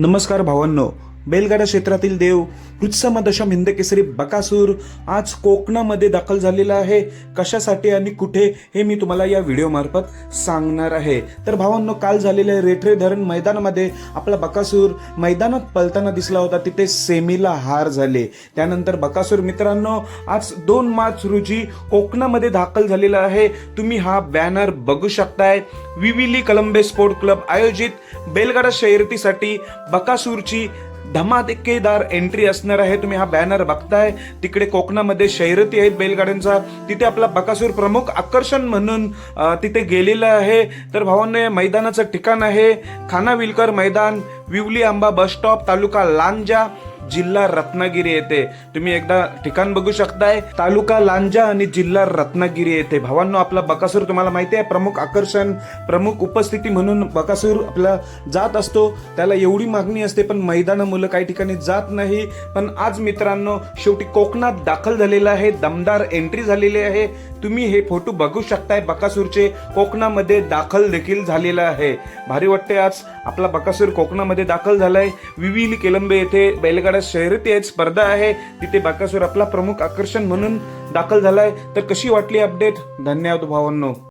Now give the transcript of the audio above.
नमस्कार भावांनो. बेलगाडा क्षेत्रातील देव कृत्सम दशम बकासूर आज कोकणामध्ये दाखल झालेला आहे. कशासाठी आणि कुठे हे मी तुम्हाला या व्हिडिओमार्फत सांगणार आहे. तर भावांनो काल झालेल्या रेठरे धरण मैदानामध्ये आपला बकासूर मैदानात पलताना दिसला होता. तिथे सेमीला हार झाले. त्यानंतर बकासूर मित्रांनो आज दोन मार्च रोजी कोकणामध्ये दाखल झालेला आहे. तुम्ही हा बॅनर बघू शकताय. विविली कलंबे स्पोर्ट क्लब आयोजित बेलगाडा शर्यतीसाठी बकासूरची धमाकेदार एंट्री असणार आहे. तुम्ही हा बॅनर बघताय. तिकडे कोकणामध्ये शहरती आहेत बैलगाड्यांचा. तिथे आपला बकासूर प्रमुख आकर्षण म्हणून तिथे गेलेलं आहे. तर भावांनो मैदानाचं ठिकाण आहे. खानाविलकर मैदान विवली आंबा बस स्टॉप तालुका लांजा. जिल्हा रत्नागिरी येथे. तुम्ही एकदा ठिकाण बघू शकताय. तालुका लांजा आणि जिल्हा रत्नागिरी येथे. भावांनो आपला बकासूर तुम्हाला माहिती आहे. प्रमुख आकर्षण प्रमुख उपस्थिती म्हणून बकासूर आपला जात असतो. त्याला एवढी मागणी असते पण मैदान मुलं काही ठिकाणी जात नाही. पण आज मित्रांनो शेवटी कोकणात दाखल झालेला आहे. दमदार एंट्री झालेली आहे. तुम्ही हे फोटो बघू शकताय. बकासूरचे कोकणामध्ये दाखल देखील झालेला आहे. भारी वाटते आज आपला बकासूर कोकणामध्ये दाखल झालाय. विविल केलंबे येथे बैलगाडा शर्यती आहेत स्पर्धा आहे. तिथे बकासूर आपला प्रमुख आकर्षण म्हणून दाखल झालाय. तर कशी वाटली अपडेट धन्यवाद भावांनो.